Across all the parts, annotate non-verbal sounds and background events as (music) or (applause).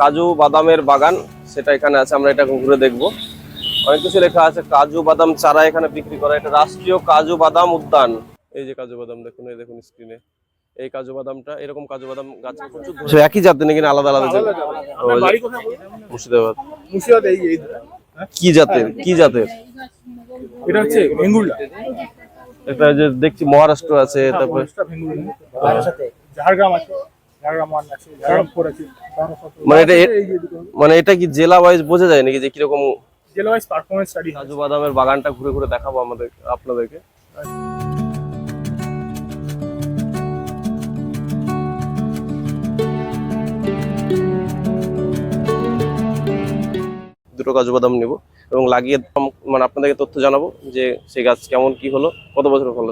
কাজু বাদামের বাগান সেটা এখানে আছে আমরা এটা ঘুরে দেখব। অনেক কিছু লেখা আছে কাজু বাদাম চারা এখানে বিক্রি করা এটা রাষ্ট্রীয় কাজু বাদাম উদ্যান। এই যে কাজু বাদাম দেখুন এই দেখুন স্ক্রিনে এই কাজু বাদামটা এরকম কাজু বাদাম গাছ প্রচুর একই জাতের নাকি আলাদা আলাদা মুর্শিদাবাদ। মুর্শিদাবাদ এই হ্যাঁ? কি জাতের? কি জাতের? এটা হচ্ছে ভেঙ্গুরলা। একটা যে দেখছি মহারাষ্ট্র আছে তারপরে মহারাষ্ট্র ভেঙ্গুরলা। ঝাড়গ্রাম আছে। আছে মানে এটা মানে এটা কি জেলা ওয়াইজ বোঝা যায় নাকি যে কীরকম জেলা ওয়াইজ পারফরমেন্স স্টাডি কাজু বাদামের বাগানটা ঘুরে ঘুরে দেখাবো আমাদের আপনাদেরকে? দুটো কাজু বাদাম নেব এবং লাগিয়ে মানে আপনাদেরকে তথ্য জানাব যে সেই গাছ কেমন কি হলো কত বছর ফল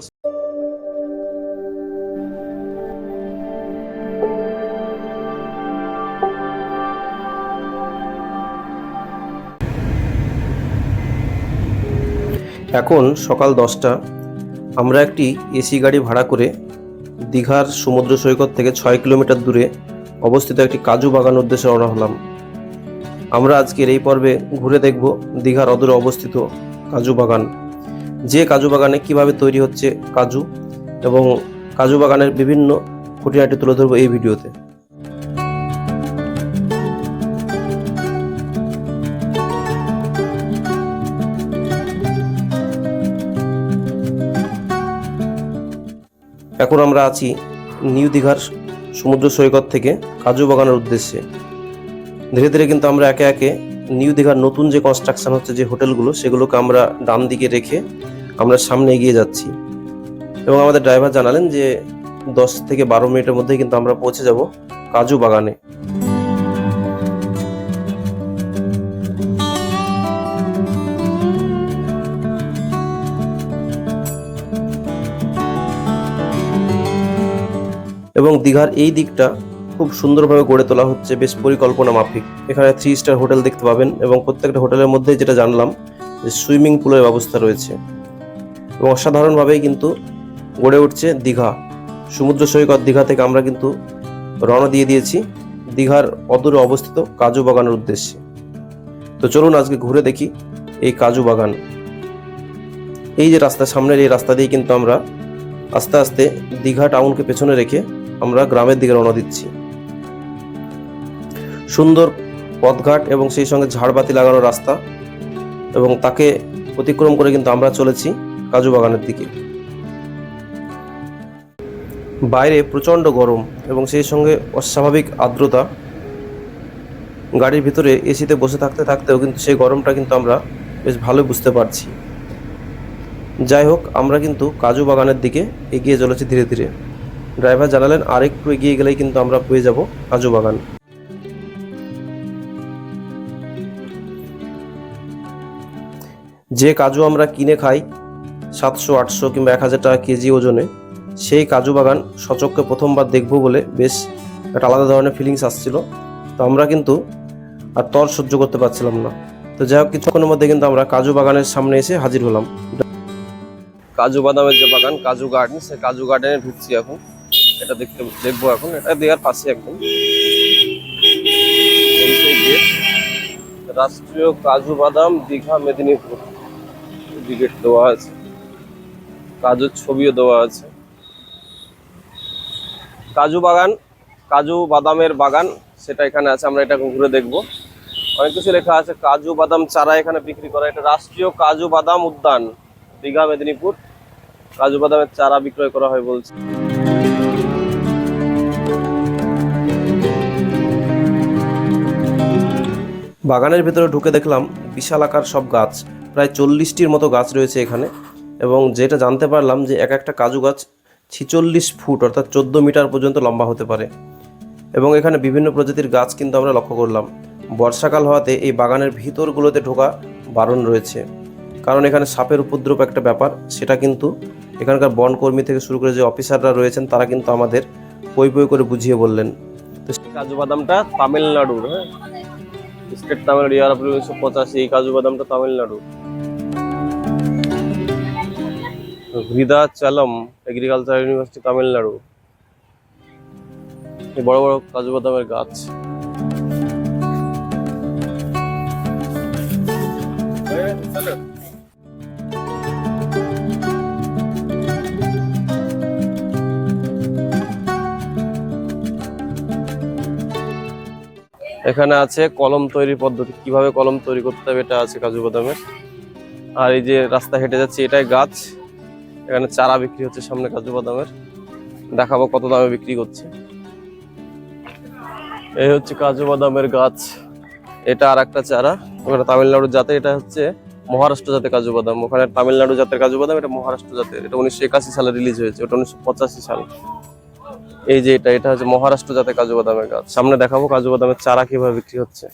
এখন সকাল দশটা, আমরা একটি এসি গাড়ি ভাড়া করে দীঘার সমুদ্র সৈকত থেকে ছয় কিলোমিটার দূরে অবস্থিত একটি কাজু বাগান উদ্দেশ্যে রওনা হলাম। আমরা আজকের এই পর্বে ঘুরে দেখব দীঘার অদূরে অবস্থিত কাজু বাগান। যে কাজু বাগানে কীভাবে তৈরি হচ্ছে কাজু এবং কাজু বাগানের বিভিন্ন খুঁটিনাটি তুলে ধরবো এই ভিডিওতে। এখন আমরা আছি নিউ দীঘার সমুদ্র সৈকত থেকে কাজু বাগানের উদ্দেশ্যে। ধীরে ধীরে কিন্তু আমরা একে একে নিউ দীঘার নতুন যে কনস্ট্রাকশন হচ্ছে যে হোটেলগুলো, সেগুলোকে আমরা ডান দিকে রেখে আমরা সামনে এগিয়ে যাচ্ছি। এবং আমাদের ড্রাইভার জানালেন যে দশ থেকে বারো মিনিটের মধ্যে কিন্তু আমরা পৌঁছে যাব কাজু বাগানে। এবং দীঘার এই দিকটা খুব সুন্দরভাবে গড়ে তোলা হচ্ছে বেশ পরিকল্পনা মাফিক। এখানে থ্রি স্টার হোটেল দেখতে পাবেন এবং প্রত্যেকটা হোটেলের মধ্যে যেটা জানলাম যে সুইমিং পুলের ব্যবস্থা রয়েছে। এবং অসাধারণভাবেই কিন্তু গড়ে উঠছে দীঘা। সমুদ্র সৈকত দীঘা থেকে আমরা কিন্তু রওনা দিয়ে দিয়েছি দীঘার অদূরে অবস্থিত কাজু বাগানের উদ্দেশ্যে। তো চলুন আজকে ঘুরে দেখি এই কাজু বাগান। এই যে রাস্তা সামনের এই রাস্তা দিয়ে কিন্তু আমরা আস্তে আস্তে দীঘা টাউনকে পেছনে রেখে আমরা গ্রামের দিকে রওনা দিচ্ছি। সুন্দর পথঘাট এবং সেই সঙ্গে ঝাড়বাতি লাগানো রাস্তা এবং তাকে অতিক্রম করে কিন্তু আমরা চলেছি কাজু বাগানের দিকে। বাইরে প্রচণ্ড গরম এবং সেই সঙ্গে অস্বাভাবিক আর্দ্রতা। গাড়ির ভিতরে এসিতে বসে থাকতে থাকতেও কিন্তু সেই গরমটা কিন্তু আমরা বেশ ভালো বুঝতে পারছি। যাই হোক, আমরা কিন্তু কাজু বাগানের দিকে এগিয়ে চলেছি ধীরে ধীরে। ড্রাইভার জানালেন, আরেকটু এগিয়ে গেলেই কিন্তু আমরা পেয়ে যাব কাজু বাগান যে কাজু আমরা কিনে খাই সাতশো, আটশো কিংবা এক হাজার টাকা কেজি ওজনে, সেই কাজু বাগান সচক্ষে প্রথমবার দেখব বলে বেশ একটা আলাদা ধরনের ফিলিংস আসছিল। তো আমরা কিন্তু আর তর সহ্য করতে পারছিলাম না। তো যাই হোক, কিছুক্ষণের মধ্যে কিন্তু আমরা কাজু বাগানের সামনে এসে হাজির হলাম। কাজু বাদামের যে বাগান, কাজু গার্ডেন সেই কাজু গার্ডেনে ঢুকছি এখন। এটা দেখতে দেখব এখন। এটা দেওয়ার পাশে একদম। রাষ্ট্রীয় কাজু বাদাম দীঘা মেদিনীপুর। গেট দেওয়া আছে। কাজুর ছবিও দেওয়া আছে। কাজু বাগান, কাজু বাদামের বাগান, সেটা এখানে আছে, আমরা এটা ঘুরে দেখব। অনেক কিছু লেখা আছে, কাজু বাদাম চারা এখানে বিক্রি করা। এটা রাষ্ট্রীয় কাজু বাদাম উদ্যান, দীঘা মেদিনীপুর। কাজু বাদামের চারা বিক্রয় করা হয় বলছে। বাগানের ভেতরে ঢুকে দেখলাম বিশাল আকার সব গাছ, প্রায় চল্লিশটির মতো গাছ রয়েছে এখানে এবং যেটা জানতে পারলাম যে এক একটা কাজু গাছ ছিচল্লিশ ফুট অর্থাৎ চোদ্দ মিটার পর্যন্ত লম্বা হতে পারে এবং এখানে বিভিন্ন প্রজাতির গাছ কিন্তু আমরা লক্ষ্য করলাম। বর্ষাকাল হওয়াতে এই বাগানের ভিতরগুলোতে ঢোকা বারণ রয়েছে। কারণ এখানে সাপের উপদ্রব একটা ব্যাপার, সেটা কিন্তু এখানকার বনকর্মী থেকে শুরু করে যে অফিসাররা রয়েছেন, তারা কিন্তু আমাদের পই পই করে বুঝিয়ে বললেন। কাজু বাদামটা তামিলনাড়ুর হ্যাঁ? স্টেট তামিলনাড়ু, ইয়ার আপনি উনিশশো পঁচাশি এই কাজু বাদামটা Tamil Nadu. Vriddhachalam agriculture university Tamil Nadu. বড় বড় কাজু বাদামের গাছ। হ্যাঁ এখানে আছে কলম তৈরির পদ্ধতি। কীভাবে কলম তৈরি করতে হবে এটা আছে কাজু বাদামের। আর এই যে রাস্তা হেঁটে যাচ্ছে, এটাই গাছ। এখানে চারা বিক্রি হচ্ছে সামনে কাজু বাদামের। দেখাবো কত দামে বিক্রি করছে। এই হচ্ছে কাজু বাদামের গাছ। এটা আর একটা চারা। ওখানে তামিলনাড়ুর জাতের, এটা হচ্ছে মহারাষ্ট্র জাতের কাজু বাদাম। ওখানে তামিলনাড়ু জাতের কাজু বাদাম, এটা মহারাষ্ট্র জাতের। এটা উনিশশো একাশি সালে রিলিজ হয়েছে, ওটা উনিশশো পঁচাশি সাল। এই যে এটা এটা হচ্ছে মহারাষ্ট্র জাতের কাজু বাদামের গাছ। সামনে দেখাবো কাজু বাদামের চারা কীভাবে বিক্রি হচ্ছে।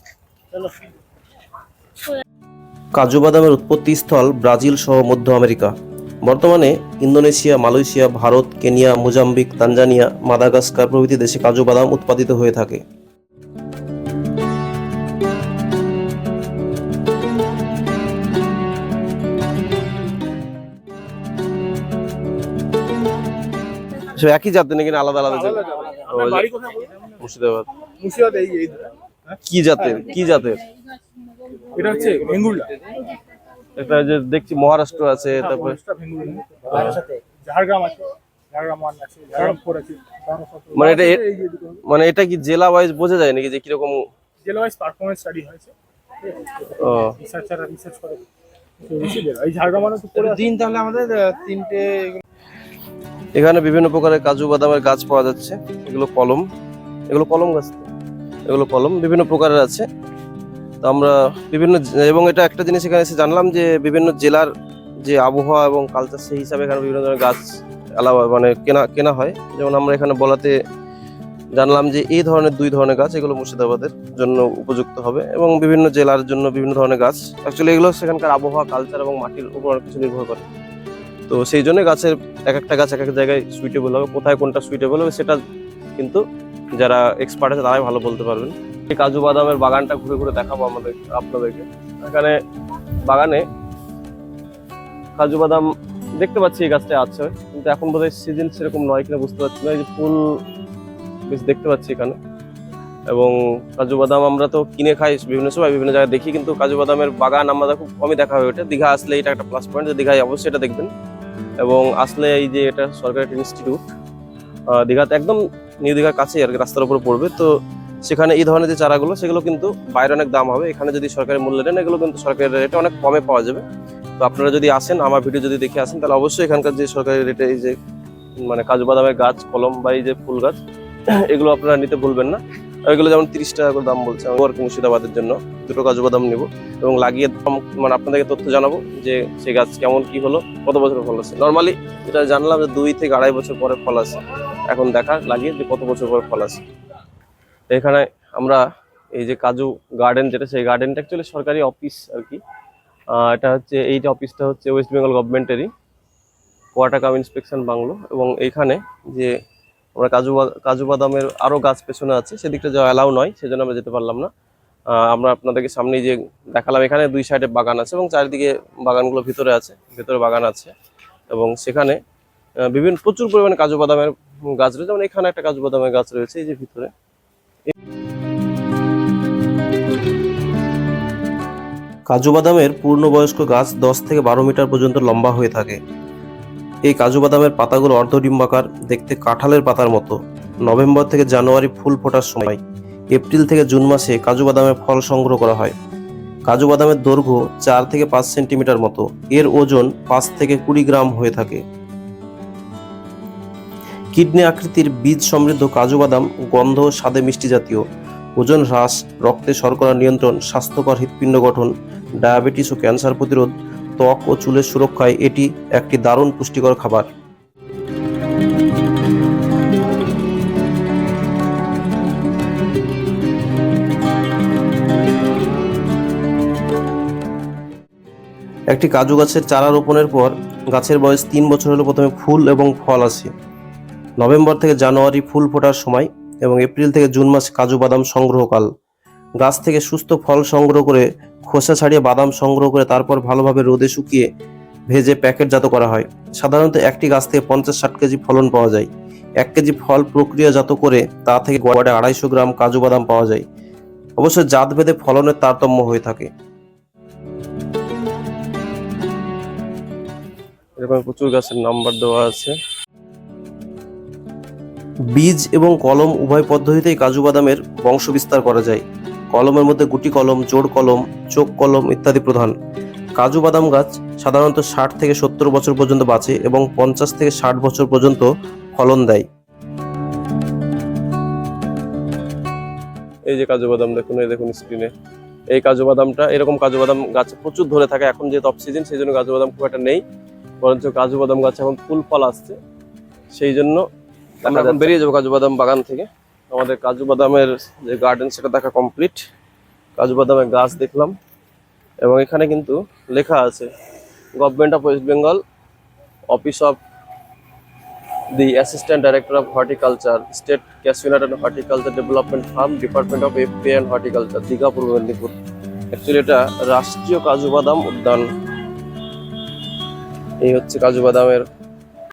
কাজু বাদামের উৎপত্তি স্থল ব্রাজিল সহ মধ্য আমেরিকা। বর্তমানে Indonesia, Malaysia, Bharat, Kenya, Mozambique, Tanzania, Madagascar প্রভৃতি দেশে কাজু বাদাম উৎপাদিত হয়ে থাকে। একই জাতের নাকি আলাদা আলাদা জাত? মুর্শিদাবাদ। এই। হ্যাঁ? কি জাতের? কি জাতের? এটা হচ্ছে একটা যে দেখছি মহারাষ্ট্র আছে তারপরে ঝাড়গ্রাম আছে। মানে এটা মানে এটা কি জেলা ওয়াইজ বোঝা যায় নাকি যে কীরকম? জেলা ওয়াইজ পারফরমেন্স স্টাডি হয়েছে। ও। রিসার্চাররা রিসার্চ করে। এই ঝাড়গ্রাম দিন তাহলে আমাদের তিনটে এখানে বিভিন্ন প্রকারের কাজু বাদামের গাছ পাওয়া যাচ্ছে। এগুলো কলম। এগুলো কলম গাছ এগুলো কলম। বিভিন্ন প্রকারের আছে। তো আমরা বিভিন্ন এবং এটা একটা জিনিস এখানে এসে জানলাম যে বিভিন্ন জেলার যে আবহাওয়া এবং কালচার সেই হিসাবে এখানে বিভিন্ন ধরনের গাছ আলাদা মানে কেনা কেনা হয়। যেমন আমরা এখানে বলাতে জানলাম যে এই ধরনের দুই ধরনের গাছ এগুলো মুর্শিদাবাদের জন্য উপযুক্ত হবে এবং বিভিন্ন জেলার জন্য বিভিন্ন ধরনের গাছ। অ্যাকচুয়ালি এগুলো সেখানকার আবহাওয়া কালচার এবং মাটির উপর কিছু নির্ভর করে। তো সেই জন্য গাছের এক একটা গাছ এক এক জায়গায় সুইটেবল হবে, কোথায় কোনটা সুইটেবল হবে সেটা কিন্তু যারা এক্সপার্ট আছে তারাই ভালো বলতে পারবেন। এই কাজু বাদামের বাগানটা ঘুরে ঘুরে দেখাবো আমাদের, আপনাদেরকে। এখানে বাগানে কাজু বাদাম দেখতে পাচ্ছি এই গাছটা আছে, কিন্তু এখন বোধহয় সিজন সেরকম নয় কিনা বুঝতে পারছি না। এই যে ফুল বেশ দেখতে পাচ্ছি এখানে। এবং কাজু বাদাম আমরা তো কিনে খাই বিভিন্ন সময়, বিভিন্ন জায়গায় দেখি, কিন্তু কাজু বাদামের বাগান আমাদের খুব কমই দেখা হয়ে ওঠে। দীঘা আসলে এটা একটা প্লাস পয়েন্ট যে দীঘায় অবশ্যই এটা দেখবেন। এবং আসলে এই যে এটা সরকারি একটা ইনস্টিটিউট দীঘাতে একদম নিউ দীঘার কাছেই আর কি, রাস্তার উপরে পড়বে। তো সেখানে এই ধরনের যে চারাগুলো, সেগুলো কিন্তু বাইরে অনেক দাম হবে। এখানে যদি সরকারি মূল্য নেন এগুলো কিন্তু সরকারি রেটে অনেক কমে পাওয়া যাবে। তো আপনারা যদি আসেন, আমার ভিডিও যদি দেখে আসেন, তাহলে অবশ্যই এখানকার যে সরকারি রেটে এই যে মানে কাজু বাদামের গাছ, কলম বা এই যে ফুল গাছ, (clears throat) এগুলো আপনারা নিতে ভুলবেন না। এগুলো যেমন তিরিশ টাকা করে দাম বলছে, আমি আর মুর্শিদাবাদের জন্য। দুটো কাজু বাদাম নেব এবং লাগিয়ে মানে আপনাদেরকে তথ্য জানাব যে সেই গাছ কেমন কি হলো, কত বছর ফল আছে। নর্মালি যেটা জানলাম যে দুই থেকে আড়াই বছর পরে ফল আসে এখন দেখা, লাগিয়ে যে কত বছর পরে ফল আসে এখানে আমরা এই যে কাজু গার্ডেন যেটা, সেই গার্ডেনটা অ্যাকচুয়ালি সরকারি অফিস আর কি। এটা হচ্ছে, এই যে অফিসটা হচ্ছে ওয়েস্ট বেঙ্গল গভর্নমেন্টেরই কোয়াটাকাম ইন্সপেকশন বাংলো এবং এইখানে যে আমরা কাজু কাজু বাদামের আরও গাছ পেছনে আছে, সেদিকটা যাওয়া অ্যালাউ নয়, সেজন্য আমরা যেতে পারলাম না। আমরা আপনাদেরকে সামনে যে দেখালাম, এখানে দুই সাইডে বাগান আছে এবং চারিদিকে বাগানগুলো ভিতরে আছে, ভিতরে বাগান আছে এবং সেখানে বিভিন্ন, প্রচুর পরিমাণে কাজু বাদামের গাছ রয়েছে। যেমন এখানে একটা কাজু বাদামের গাছ রয়েছে, এই যে ভিতরে। কাজু বাদামের পূর্ণবয়স্ক গাছ দশ থেকে বারো মিটার পর্যন্ত লম্বা হয়ে থাকে। এই কাজু বাদামের পাতাগুলো অর্ধডিম্বাকার, দেখতে কাঁঠালের পাতার মতো। নভেম্বর থেকে জানুয়ারি ফুল ফোটার সময়। এপ্রিল থেকে জুন মাসে কাজু বাদামের ফল সংগ্রহ করা হয়। কাজু বাদামের দৈর্ঘ্য চার থেকে পাঁচ সেন্টিমিটার মতো। এর ওজন পাঁচ থেকে কুড়ি গ্রাম হয়ে থাকে। কিডনি আকৃতির বীজ সমৃদ্ধ কাজু বাদাম গন্ধ স্বাদে মিষ্টি জাতীয়। ওজন হ্রাস, রক্তে শর্করা নিয়ন্ত্রণ, স্বাস্থ্যকর হৃৎপিণ্ড গঠন, ডায়াবেটিস ও ক্যান্সার প্রতিরোধ ত্বক ও চুলের সুরক্ষায় এটি একটি দারুণ পুষ্টিকর খাবার। একটি কাজু গাছের চারা রোপণের পর গাছের বয়স তিন বছর হলে প্রথমে ফুল এবং ফল আসে। নভেম্বর থেকে জানুয়ারি ফুল ফোটার সময় এবং এপ্রিল থেকে জুন মাসে কাজু বাদাম সংগ্রহকাল। গাছ থেকে সুস্থ ফল সংগ্রহ করে খোসা ছাড়িয়ে বাদাম সংগ্রহ করে তারপর ভালোভাবে রোদে শুকিয়ে ভেজে প্যাকেটজাত করা হয়। সাধারণত একটি গাছ থেকে পঞ্চাশ ষাট কেজি ফলন পাওয়া যায়। এক কেজি ফল প্রক্রিয়াজাত করে তা থেকে গড়ে আড়াইশো গ্রাম কাজু বাদাম পাওয়া যায়। অবশ্য জাত ভেদে ফলনের তারতম্য হয়ে থাকে। এরকম প্রচুর গাছের নাম্বার দেওয়া আছে। বীজ এবং কলম উভয় পদ্ধতিতেই কাজু বাদামের বংশ বিস্তার করা যায়। কলমের মধ্যে গুটি কলম জোড় কলম চোখ কলম ইত্যাদি প্রধান। কাজু বাদাম গাছ সাধারণত ষাট থেকে সত্তর বছর পর্যন্ত বাঁচে এবং পঞ্চাশ থেকে ষাট বছর পর্যন্ত ফলন দেয়। এই যে কাজু বাদাম দেখুন এই দেখুন স্ক্রিনে এই কাজু বাদামটা এরকম কাজু বাদাম গাছে প্রচুর ধরে থাকে এখন যেহেতু অফ সিজন সেই জন্য কাজু বাদাম খুব একটা নেই। বরঞ্চ কাজু বাদাম গাছে এখন ফুল ফল আসছে। সেই জন্য এখন বেরিয়ে যাব কাজু বাদাম বাগান থেকে। আমাদের কাজু বাদামের যে গার্ডেন সেটা দেখা কমপ্লিট কাজু বাদামের গাছ দেখলাম। এবং এখানে কিন্তু লেখা আছে government of West Bengal office of the assistant director of horticulture state cashew nut and horticulture development farm department of FP and horticulture Digha Purba Medinipur actually এটা রাষ্ট্রীয় কাজু বাদাম উদ্যান। এই হচ্ছে কাজু বাদামের